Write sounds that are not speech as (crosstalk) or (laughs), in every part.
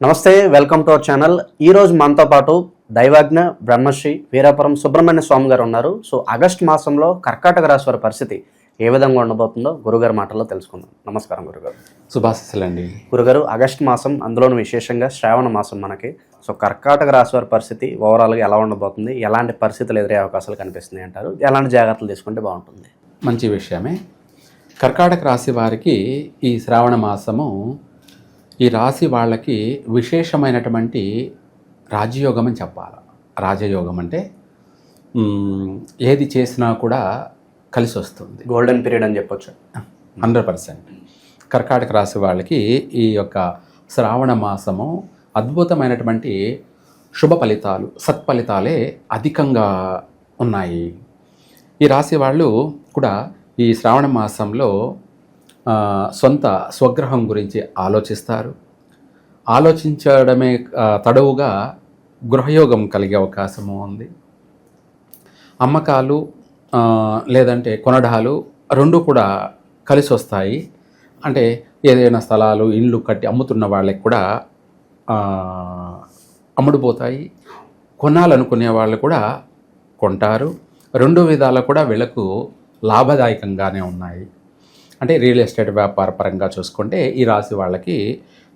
నమస్తే welcome to our channel. ఈ రోజు మనతో పాటు దైవాజ్ఞ బ్రహ్మశ్రీ వీరాపురం సుబ్రహ్మణ్య స్వామి గారు ఉన్నారు. సో ఆగస్ట్ మాసంలో కర్కాటక రాశి వారి పరిస్థితి ఏ విధంగా ఉండబోతుందో గురుగారి మాటల్లో తెలుసుకుందాం. నమస్కారం గురుగారు. శుభాశిస్సులండి గురుగారు ఆగస్ట్ మాసం అందులోనూ విశేషంగా శ్రావణ మాసం మనకి. సో కర్కాటక రాశి వారి పరిస్థితి ఓవరాల్గా ఎలా ఉండబోతుంది? ఎలాంటి పరిస్థితులు ఎదురే అవకాశాలు కనిపిస్తున్నాయి అంటారు? ఎలాంటి జాగ్రత్తలు తీసుకుంటే బాగుంటుంది? మంచి విషయమే. కర్కాటక రాశి వారికి ఈ శ్రావణ మాసము ఈ రాశి వాళ్ళకి విశేషమైనటువంటి రాజయోగం అని చెప్పాలి. రాజయోగం అంటే ఏది చేసినా కూడా కలిసి వస్తుంది. గోల్డెన్ పీరియడ్ అని చెప్పొచ్చు. Hundred percent. కర్కాటక రాశి వాళ్ళకి ఈ యొక్క శ్రావణ మాసము అద్భుతమైనటువంటి శుభ ఫలితాలు సత్ఫలితాలే అధికంగా ఉన్నాయి. ఈ రాశి వాళ్ళు కూడా ఈ శ్రావణ మాసంలో సొంత స్వగ్రహం గురించి ఆలోచిస్తారు. ఆలోచించడమే తడవుగా గృహయోగం కలిగే అవకాశము ఉంది. అమ్మకాలు లేదంటే కొనడాలు రెండు కూడా కలిసి వస్తాయి అంటే ఏదైనా స్థలాలు ఇండ్లు కట్టి అమ్ముతున్న వాళ్ళకి కూడా అమ్ముడుపోతాయి. కొనాలనుకునే వాళ్ళు కూడా కొంటారు. రెండు విధాలు కూడా వీళ్ళకు లాభదాయకంగానే ఉన్నాయి. అంటే రియల్ ఎస్టేట్ వ్యాపార పరంగా చూసుకుంటే ఈ రాశి వాళ్ళకి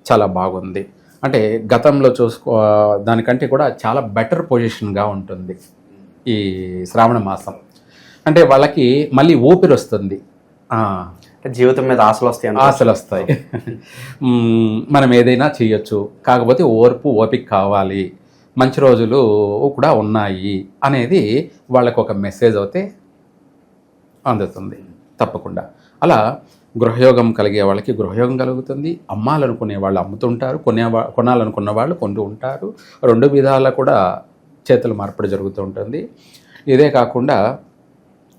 చాలా బాగుంది. అంటే గతంలో చూసుకో దానికంటే కూడా చాలా బెటర్ పొజిషన్గా ఉంటుంది ఈ శ్రావణ మాసం. అంటే వాళ్ళకి మళ్ళీ ఊపిరి వస్తుంది. జీవితం మీద ఆశలు వస్తాయి. ఆశలు వస్తాయి. (laughs) మనం ఏదైనా చేయొచ్చు. కాకపోతే ఓర్పు ఓపిక కావాలి. మంచి రోజులు కూడా ఉన్నాయి అనేది వాళ్ళకు ఒక మెసేజ్ అయితే అందుతుంది. తప్పకుండా. అలా గృహయోగం కలిగే వాళ్ళకి గృహయోగం కలుగుతుంది. అమ్మాలనుకునే వాళ్ళు అమ్ముతుంటారు. కొనేవా కొనాలనుకున్న వాళ్ళు కొంటూ ఉంటారు. రెండు విధాల కూడా చేతుల మార్పిడి జరుగుతూ ఉంటుంది. ఇదే కాకుండా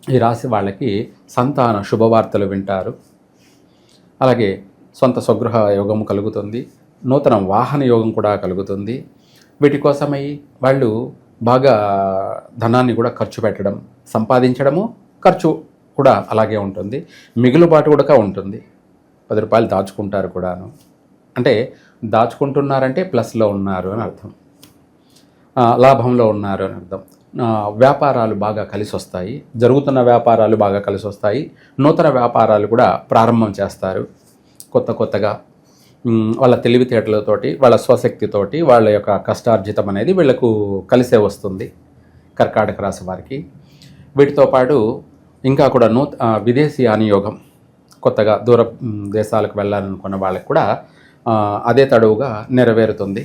ఈ రాశి వాళ్ళకి సంతాన శుభవార్తలు వింటారు. అలాగే సొంత స్వగృహ యోగం కలుగుతుంది. నూతన వాహన యోగం కూడా కలుగుతుంది. వీటి కోసమై వాళ్ళు బాగా ధనాన్ని కూడా ఖర్చు పెట్టడం సంపాదించడము ఖర్చు కూడా అలాగే ఉంటుంది. మిగులుబాటు కూడా ఉంటుంది. పది రూపాయలు దాచుకుంటారు కూడాను. అంటే దాచుకుంటున్నారంటే ప్లస్లో ఉన్నారు అని అర్థం. లాభంలో ఉన్నారు అని అర్థం. వ్యాపారాలు బాగా కలిసి వస్తాయి జరుగుతున్న వ్యాపారాలు బాగా కలిసి వస్తాయి నూతన వ్యాపారాలు కూడా ప్రారంభం చేస్తారు. కొత్త కొత్తగా. వాళ్ళ తెలివితేటలతోటి వాళ్ళ స్వశక్తితోటి వాళ్ళ యొక్క కష్టార్జితం అనేది వీళ్ళకు కలిసే వస్తుంది. కర్కాటక రాశి వారికి. వీటితో పాటు ఇంకా కూడా నూత విదేశీ అనియోగం కొత్తగా దూర దేశాలకు వెళ్ళాలనుకున్న వాళ్ళకి కూడా అదే తడువుగా నెరవేరుతుంది.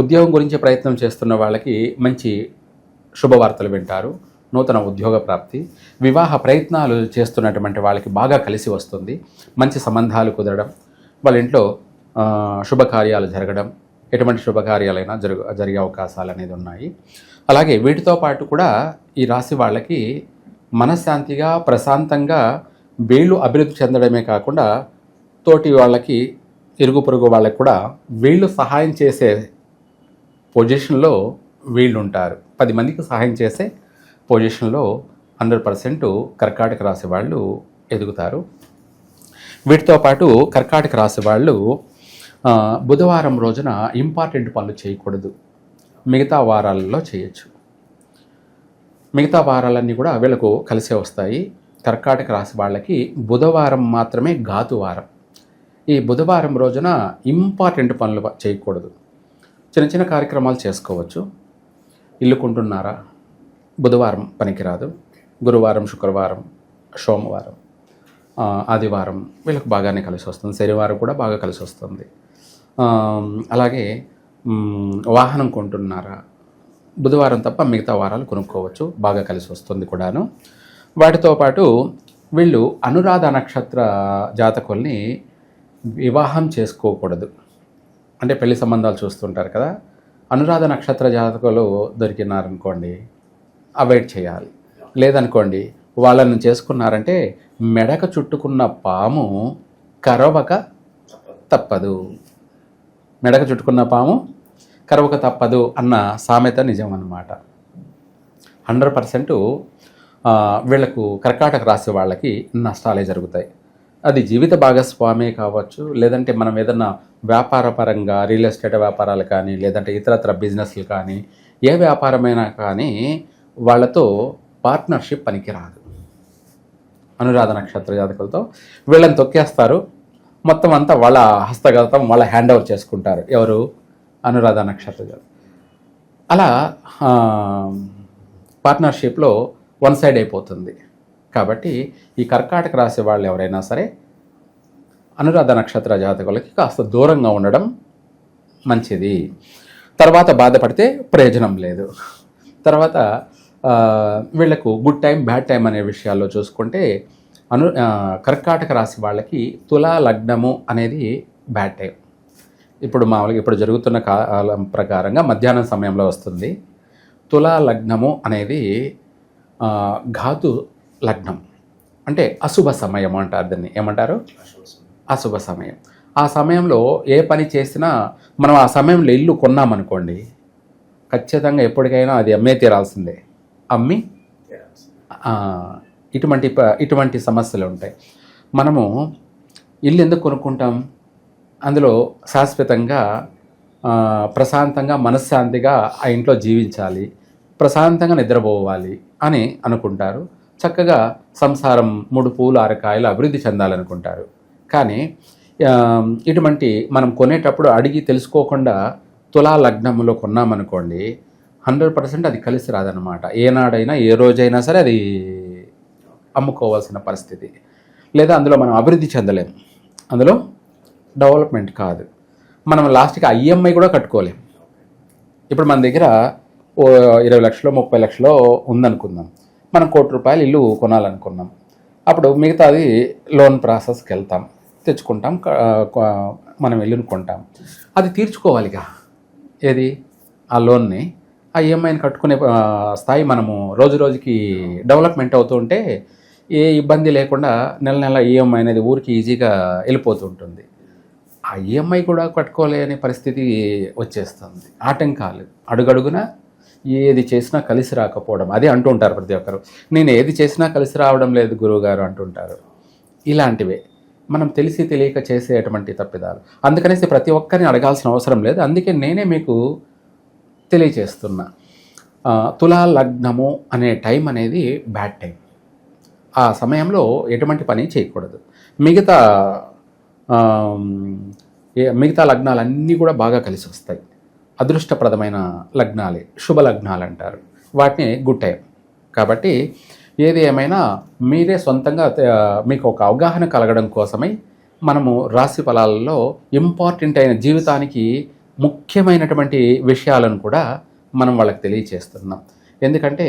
ఉద్యోగం గురించి ప్రయత్నం చేస్తున్న వాళ్ళకి మంచి శుభవార్తలు వింటారు. నూతన ఉద్యోగ ప్రాప్తి వివాహ ప్రయత్నాలు చేస్తున్నటువంటి వాళ్ళకి బాగా కలిసి వస్తుంది. మంచి సంబంధాలు కుదరడం వాళ్ళ ఇంట్లో శుభకార్యాలు జరగడం ఎటువంటి శుభకార్యాలైనా జరుగు జరిగే అవకాశాలు అనేది ఉన్నాయి. అలాగే వీటితో పాటు కూడా ఈ రాశి వాళ్ళకి మనశ్శాంతిగా ప్రశాంతంగా వీళ్ళు అభివృద్ధి చెందడమే కాకుండా తోటి వాళ్ళకి ఇరుగు పొరుగు వాళ్ళకి కూడా వీళ్ళు సహాయం చేసే పొజిషన్లో వీళ్ళు ఉంటారు పది మందికి సహాయం చేసే పొజిషన్లో హండ్రెడ్ పర్సెంట్ కర్కాటక రాశి వాళ్ళు ఎదుగుతారు. వీటితో పాటు కర్కాటక రాశి వాళ్ళు బుధవారం రోజున ఇంపార్టెంట్ పనులు చేయకూడదు. మిగతా వారాలలో చేయొచ్చు. మిగతా వారాలన్నీ కూడా వీళ్ళకు కలిసే వస్తాయి. కర్కాటక రాశి వాళ్ళకి బుధవారం మాత్రమే ఘాతు వారం. ఈ బుధవారం రోజున ఇంపార్టెంట్ పనులు చేయకూడదు. చిన్న చిన్న కార్యక్రమాలు చేసుకోవచ్చు. ఇల్లు కొంటున్నారా? బుధవారం పనికిరాదు. గురువారం శుక్రవారం సోమవారం ఆదివారం వీళ్ళకి బాగానే కలిసి వస్తుంది. శనివారం కూడా బాగా కలిసి వస్తుంది. అలాగే వాహనం కొంటున్నారా? బుధవారం తప్ప మిగతా వారాలు కొనుక్కోవచ్చు. బాగా కలిసి వస్తుంది కూడాను. వాటితో పాటు వీళ్ళు అనురాధ నక్షత్ర జాతకుల్ని వివాహం చేసుకోకూడదు. అంటే పెళ్ళి సంబంధాలు చూస్తుంటారు కదా. అనురాధ నక్షత్ర జాతకులు దొరికినారనుకోండి అవాయిడ్ చేయాలి. లేదనుకోండి వాళ్ళని చేసుకున్నారంటే మెడక చుట్టుకున్న పాము కరవక తప్పదు. మెడక చుట్టుకున్న పాము కరవక తప్పదు అన్న సామెత నిజం అన్నమాట హండ్రెడ్ పర్సెంట్ వీళ్ళకు కర్కాటక రాశి వాళ్ళకి నష్టాలే జరుగుతాయి. అది జీవిత భాగస్వామే కావచ్చు లేదంటే మనం ఏదన్నా వ్యాపార పరంగా రియల్ ఎస్టేట్ వ్యాపారాలు కానీ లేదంటే ఇతరత్ర బిజినెస్లు కానీ ఏ వ్యాపారమైనా కానీ వాళ్ళతో పార్ట్నర్షిప్ పనికిరాదు. అనురాధ నక్షత్ర జాతకులతో వీళ్ళని తొక్కేస్తారు. మొత్తం అంతా వాళ్ళ హస్తగతం వాళ్ళ హ్యాండ్ ఓవర్ చేసుకుంటారు. ఎవరు? అనురాధ నక్షత్ర జాతకం. అలా పార్ట్నర్షిప్లో వన్ సైడ్ అయిపోతుంది. కాబట్టి ఈ కర్కాటక రాశి వాళ్ళు ఎవరైనా సరే అనురాధ నక్షత్ర జాతకులకి కాస్త దూరంగా ఉండడం మంచిది. తర్వాత బాధపడితే ప్రయోజనం లేదు. తర్వాత వీళ్ళకు వీళ్ళకు గుడ్ టైం బ్యాడ్ టైం అనే విషయాల్లో చూసుకుంటే అను కర్కాటక రాశి వాళ్ళకి తులా లగ్నము అనేది బ్యాడ్ టైం ఇప్పుడు మామూలుగా ఇప్పుడు జరుగుతున్న కాలం ప్రకారంగా మధ్యాహ్నం సమయంలో వస్తుంది. తులా లగ్నము అనేది ఘాతు లగ్నం. అంటే అశుభ సమయం అంటారు దాన్ని. ఏమంటారు? అశుభ సమయం. ఆ సమయంలో ఏ పని చేసినా మనం ఆ సమయంలో ఇల్లు కొన్నామనుకోండి ఖచ్చితంగా ఎప్పటికైనా అది అమ్మే తీరాల్సిందే. అమ్మి? ఇటువంటి ఇటువంటి సమస్యలు ఉంటాయి. మనము ఇల్లు ఎందుకు కొనుక్కుంటాం? అందులో శాశ్వతంగా ప్రశాంతంగా మనశ్శాంతిగా ఆ ఇంట్లో జీవించాలి ప్రశాంతంగా నిద్రపోవాలి అని అనుకుంటారు. చక్కగా సంసారం మూడు పూలు అరకాయలు అభివృద్ధి చెందాలనుకుంటారు. కానీ ఇటువంటి మనం కొనేటప్పుడు అడిగి తెలుసుకోకుండా తులా లగ్నంలో కొన్నామనుకోండి హండ్రెడ్ పర్సెంట్ అది కలిసి రాదనమాట ఏనాడైనా ఏ రోజైనా సరే అది అమ్ముకోవాల్సిన పరిస్థితి. లేదా అందులో మనం అభివృద్ధి చెందలేం. అందులో డెవలప్మెంట్ కాదు. మనం లాస్ట్కి ఐఎంఐ కూడా కట్టుకోలేం. ఇప్పుడు మన దగ్గర ఓ ఇరవై లక్షలు ముప్పై లక్షలు ఉందనుకుందాం. మనం కోటి రూపాయలు ఇల్లు కొనాలనుకున్నాం. అప్పుడు మిగతాది లోన్ ప్రాసెస్కి వెళ్తాం. తెచ్చుకుంటాం మనం ఇల్లును కొంటాం. అది తీర్చుకోవాలిగా. ఏది? ఆ లోన్ని. ఆ ఈఎంఐని కట్టుకునే స్థాయి మనము రోజు రోజుకి డెవలప్మెంట్ అవుతూ ఉంటే ఏ ఇబ్బంది లేకుండా నెల నెల ఈఎంఐ అనేది ఊరికి ఈజీగా వెళ్ళిపోతూ ఉంటుంది. ఆ ఈఎంఐ కూడా కట్టుకోలేని పరిస్థితి వచ్చేస్తుంది. ఆటంకాలు అడుగడుగున ఏది చేసినా కలిసి రాకపోవడం. అదే అంటుంటారు ప్రతి ఒక్కరు. నేను ఏది చేసినా కలిసి రావడం లేదు గురువుగారు అంటుంటారు. ఇలాంటివే. మనం తెలిసి తెలియక చేసేటువంటి తప్పిదాలు. అందుకనేసి ప్రతి ఒక్కరిని అడగాల్సిన అవసరం లేదు. అందుకే నేనే మీకు తెలియచేస్తున్నా. తులా లగ్నము అనే టైం అనేది బ్యాడ్ టైం. ఆ సమయంలో ఎటువంటి పని చేయకూడదు. మిగతా మిగతా లగ్నాలన్నీ కూడా బాగా కలిసి వస్తాయి. అదృష్టప్రదమైన లగ్నాలే శుభ లగ్నాలు అంటారు. వాటిని గుడ్ టైం. కాబట్టి ఏది ఏమైనా మీరే సొంతంగా మీకు ఒక అవగాహన కలగడం కోసమై మనము రాశి ఫలాలలో ఇంపార్టెంట్ అయిన జీవితానికి ముఖ్యమైనటువంటి విషయాలను కూడా మనం వాళ్ళకి తెలియచేస్తున్నాం. ఎందుకంటే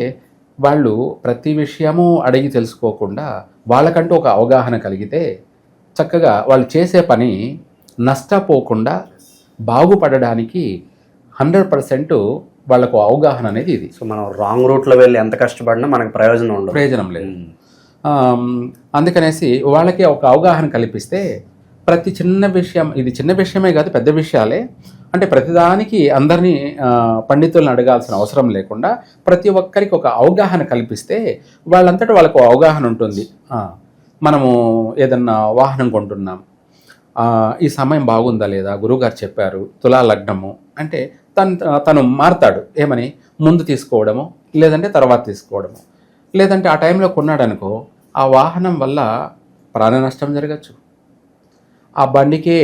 వాళ్ళు ప్రతి విషయము అడిగి తెలుసుకోకుండా వాళ్ళకంటూ ఒక అవగాహన కలిగితే చక్కగా వాళ్ళు చేసే పని నష్టపోకుండా బాగుపడడానికి హండ్రెడ్ పర్సెంట్ వాళ్ళకు అవగాహన అనేది ఇది. సో మనం రాంగ్ రూట్లో వెళ్ళి ఎంత కష్టపడినా మనకు ప్రయోజనం ఉండదు. ప్రయోజనం లేదు. అందుకనేసి వాళ్ళకి ఒక అవగాహన కల్పిస్తే ప్రతి చిన్న విషయం ఇది చిన్న విషయమే కాదు పెద్ద విషయాలే. అంటే ప్రతిదానికి అందరినీ పండితులను అడగాల్సిన అవసరం లేకుండా ప్రతి ఒక్కరికి ఒక అవగాహన కల్పిస్తే వాళ్ళంతటా వాళ్ళకు అవగాహన ఉంటుంది. మనము ఏదన్నా వాహనం కొంటున్నాం. ఈ సమయం బాగుందా లేదా? గురువుగారు చెప్పారు తులా లగ్నము. అంటే తను తను మారుతాడు. ఏమని? ముందు తీసుకోవడము లేదంటే తర్వాత తీసుకోవడము. లేదంటే ఆ టైంలో కొన్నాడనుకో ఆ వాహనం వల్ల ప్రాణ నష్టం జరగచ్చు. ఆ బండికే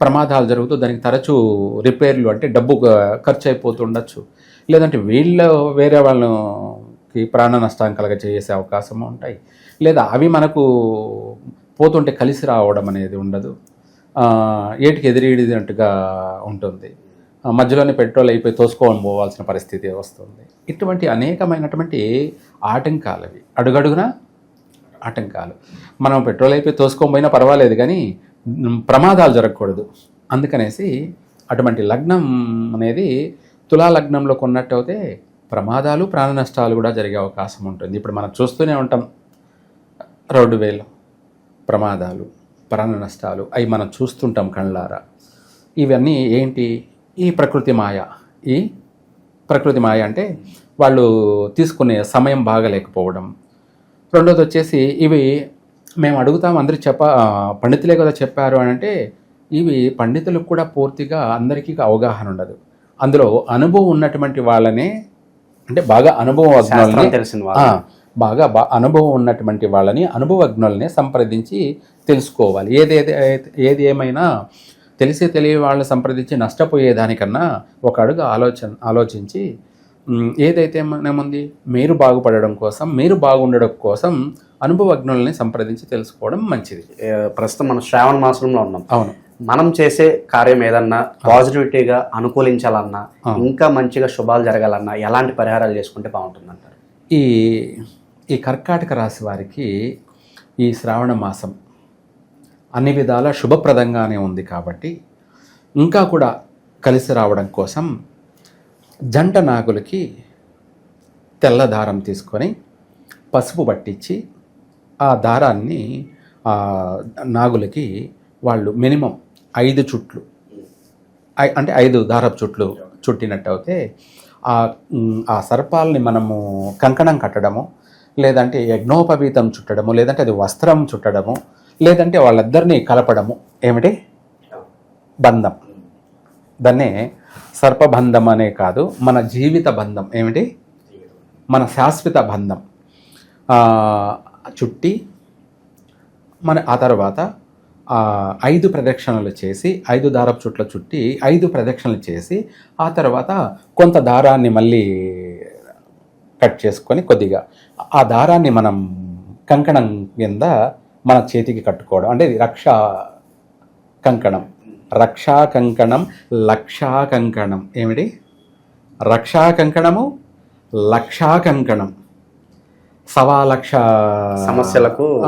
ప్రమాదాలు జరుగుతూ దానికి తరచూ రిపేర్లు అంటే డబ్బు ఖర్చు అయిపోతుండొచ్చు లేదంటే వీళ్ళు వేరే వాళ్ళకి ప్రాణ నష్టాన్ని కలగ చేసే అవకాశం ఉంటాయి. లేదా అవి మనకు పోతుంటే కలిసి రావడం అనేది ఉండదు. ఏటికి ఎదిరిడినట్టుగా ఉంటుంది. మధ్యలోనే పెట్రోల్ అయిపోయి తోసుకోవడం పోవాల్సిన పరిస్థితి వస్తుంది. ఇటువంటి అనేకమైనటువంటి ఆటంకాలు అవి అడుగడుగున ఆటంకాలు. మనం పెట్రోల్ అయిపోయి తోసుకొని పోయినా పర్వాలేదు కానీ ప్రమాదాలు జరగకూడదు. అందుకనేసి అటువంటి లగ్నం అనేది తులా లగ్నంలో కొన్నట్టు అయితే ప్రమాదాలు ప్రాణ నష్టాలు కూడా జరిగే అవకాశం ఉంటుంది. ఇప్పుడు మనం చూస్తూనే ఉంటాం. రోడ్డు వేలు ప్రమాదాలు ప్రాణ నష్టాలు అవి మనం చూస్తుంటాం కళ్ళారా. ఇవన్నీ ఏంటి? ఈ ప్రకృతి మాయ. ఈ ప్రకృతి మాయ అంటే వాళ్ళు తీసుకునే సమయం బాగలేకపోవడం. రెండోది వచ్చేసి ఇవి మేము అడుగుతాం అందరూ చెప్ప పండితులే కదా చెప్పారు అని అంటే ఇవి పండితులకు కూడా పూర్తిగా అందరికీ అవగాహన ఉండదు. అందులో అనుభవం ఉన్నటువంటి వాళ్ళనే అంటే బాగా అనుభవం తెలిసిన బాగా బా అనుభవం ఉన్నటువంటి వాళ్ళని అనుభవజ్ఞుల్ని సంప్రదించి తెలుసుకోవాలి. ఏదేది ఏది ఏమైనా తెలిసి తెలియ వాళ్ళని సంప్రదించి నష్టపోయేదానికన్నా ఒక అడుగు ఆలోచన ఆలోచించి ఏదైతే ఏముంది? మీరు బాగుపడడం కోసం మీరు బాగుండడం కోసం అనుభవజ్ఞుల్ని సంప్రదించి తెలుసుకోవడం మంచిది. ప్రస్తుతం మనం శ్రావణ మాసంలో ఉన్నాం. అవును. మనం చేసే కార్యం ఏదన్నా పాజిటివిటీగా అనుకూలించాలన్నా ఇంకా మంచిగా శుభాలు జరగాలన్నా ఎలాంటి పరిహారాలు చేసుకుంటే బాగుంటుంది అంటారు ఈ ఈ కర్కాటక రాశి వారికి ఈ శ్రావణ మాసం అన్ని విధాల శుభప్రదంగానే ఉంది కాబట్టి ఇంకా కూడా కలిసి రావడం కోసం జంట నాగులకి తెల్ల దారం తీసుకొని పసుపు పట్టించి ఆ దారాన్ని నాగులకి వాళ్ళు మినిమం ఐదు చుట్లు ఐ- అంటే ఐదు దారపు చుట్లు చుట్టినట్టు అయితే ఆ ఆ సర్పాలని మనము కంకణం కట్టడము లేదంటే యజ్ఞోపవీతం చుట్టడము లేదంటే అది వస్త్రం చుట్టడము లేదంటే వాళ్ళిద్దరినీ కలపడము. ఏమిటి? బంధం. దాన్నే సర్పబంధం అనే కాదు మన జీవిత బంధం. ఏమిటి? మన శాశ్వత బంధం. చుట్టి మన ఆ తర్వాత ఐదు ప్రదక్షిణలు చేసి ఐదు దారపు చుట్ల చుట్టి ఐదు ప్రదక్షిణలు చేసి ఆ తర్వాత కొంత దారాన్ని మళ్ళీ కట్ చేసుకొని కొద్దిగా ఆ దారాన్ని మనం కంకణం కింద మన చేతికి కట్టుకోవడం. అంటే ఇది రక్ష కంకణం. రక్షా కంకణం లక్షా కంకణం. ఏమిటి? రక్షా కంకణము లక్షా కంకణం. సవా లక్ష సమస్యలకు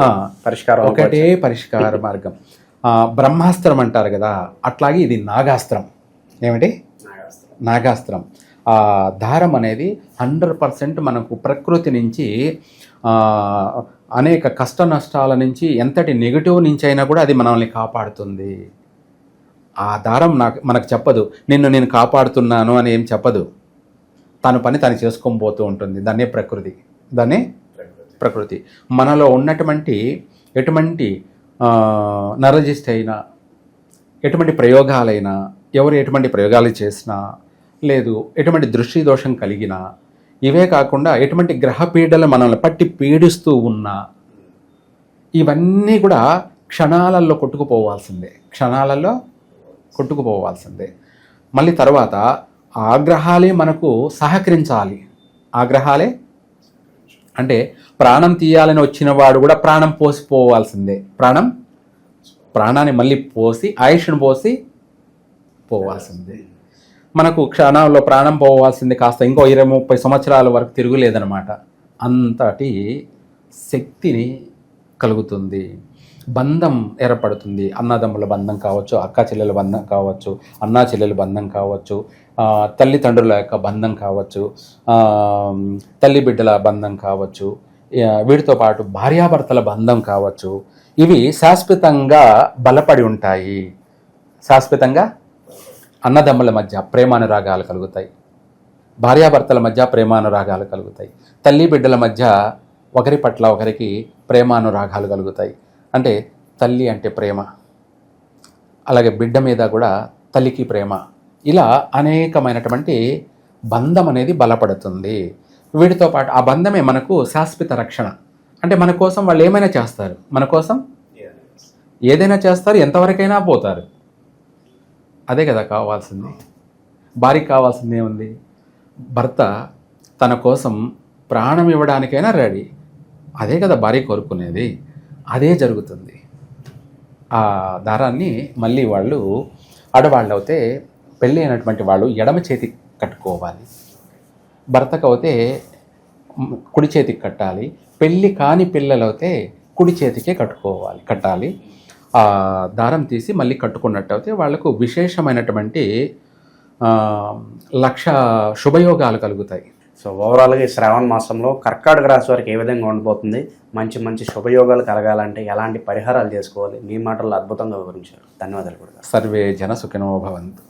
పరిష్కారం ఒకటే పరిష్కార మార్గం. బ్రహ్మాస్త్రం అంటారు కదా అట్లాగే ఇది నాగాస్త్రం. ఏమిటి? నాగాస్త్రం. దారం అనేది హండ్రెడ్ పర్సెంట్ మనకు ప్రకృతి నుంచి ఆ, అనేక కష్ట నష్టాల నుంచి ఎంతటి నెగిటివ్ నుంచి అయినా కూడా అది మనల్ని కాపాడుతుంది. ఆ దారం నాకు మనకు చెప్పదు. నిన్ను నేను కాపాడుతున్నాను అని ఏం చెప్పదు. తన పని తను చేసుకొని పోతూ ఉంటుంది. దాన్నే ప్రకృతి. దాన్నే ప్రకృతి. మనలో ఉన్నటువంటి ఎటువంటి ఆ, నరజిస్ట్ అయినా ఎటువంటి ప్రయోగాలైనా ఎవరు ఎటువంటి ప్రయోగాలు చేసినా లేదు. ఎటువంటి దృష్టి దోషం కలిగినా ఇవే కాకుండా ఎటువంటి గ్రహ పీడలు మనల్ని పట్టి పీడిస్తూ ఉన్నా ఇవన్నీ కూడా క్షణాలలో కొట్టుకుపోవాల్సిందే. క్షణాలలో కొట్టుకుపోవాల్సిందే. మళ్ళీ తర్వాత ఆగ్రహాలే మనకు సహకరించాలి. ఆగ్రహాలే? అంటే ప్రాణం తీయాలని వచ్చిన వాడు కూడా ప్రాణం పోసిపోవాల్సిందే. ప్రాణం? ప్రాణాన్ని మళ్ళీ పోసి ఆయుష్ను పోసి పోవాల్సిందే. మనకు క్షణంలో ప్రాణం పోవాల్సింది కాస్త ఇంకో ఇరవై ముప్పై సంవత్సరాల వరకు తిరుగులేదనమాట అంతటి శక్తిని కలుగుతుంది. బంధం ఏర్పడుతుంది. అన్నదమ్ముల బంధం కావచ్చు అక్క చెల్లెల బంధం కావచ్చు అన్నా చెల్లెల బంధం కావచ్చు తల్లిదండ్రుల యొక్క బంధం కావచ్చు తల్లి బిడ్డల బంధం కావచ్చు వీటితో పాటు భార్యాభర్తల బంధం కావచ్చు. ఇవి శాశ్వతంగా బలపడి ఉంటాయి. శాశ్వతంగా అన్నదమ్ముల మధ్య ప్రేమానురాగాలు కలుగుతాయి. భార్యాభర్తల మధ్య ప్రేమానురాగాలు కలుగుతాయి. తల్లి బిడ్డల మధ్య ఒకరి పట్ల ఒకరికి ప్రేమానురాగాలు కలుగుతాయి. అంటే తల్లి అంటే ప్రేమ. అలాగే బిడ్డ మీద కూడా తల్లికి ప్రేమ. ఇలా అనేకమైనటువంటి బంధం అనేది బలపడుతుంది. వీటితో పాటు ఆ బంధమే మనకు శాశ్వత రక్షణ. అంటే మన కోసం వాళ్ళు ఏమైనా చేస్తారు? మన కోసం? ఏదైనా చేస్తారు ఎంతవరకైనా పోతారు. అదే కదా కావాల్సింది. భార్యకి కావాల్సింది ఏముంది? భర్త తన కోసం ప్రాణం ఇవ్వడానికైనా రెడీ. అదే కదా భార్య కోరుకునేది. అదే జరుగుతుంది. ఆ దారాన్ని మళ్ళీ వాళ్ళు ఆడవాళ్ళు అయితే పెళ్ళి అయినటువంటి వాళ్ళు ఎడమ చేతికి కట్టుకోవాలి. భర్తకు అయితే కుడి చేతికి కట్టాలి. పెళ్ళి కాని పిల్లలైతే కుడి చేతికే కట్టుకోవాలి కట్టాలి. దారం తీసి మళ్ళీ కట్టుకున్నట్టు అయితే వాళ్ళకు విశేషమైనటువంటి లక్ష శుభయోగాలు కలుగుతాయి. సో ఓవరాల్గా ఈ శ్రావణ మాసంలో కర్కాటక రాశి వారికి ఏ విధంగా ఉండబోతుంది? మంచి మంచి శుభయోగాలు కలగాలంటే ఎలాంటి పరిహారాలు చేసుకోవాలి? మీ మాటల్లో అద్భుతంగా వివరించారు. ధన్యవాదాలు కూడా సర్వే జన సుఖినో భవంతు.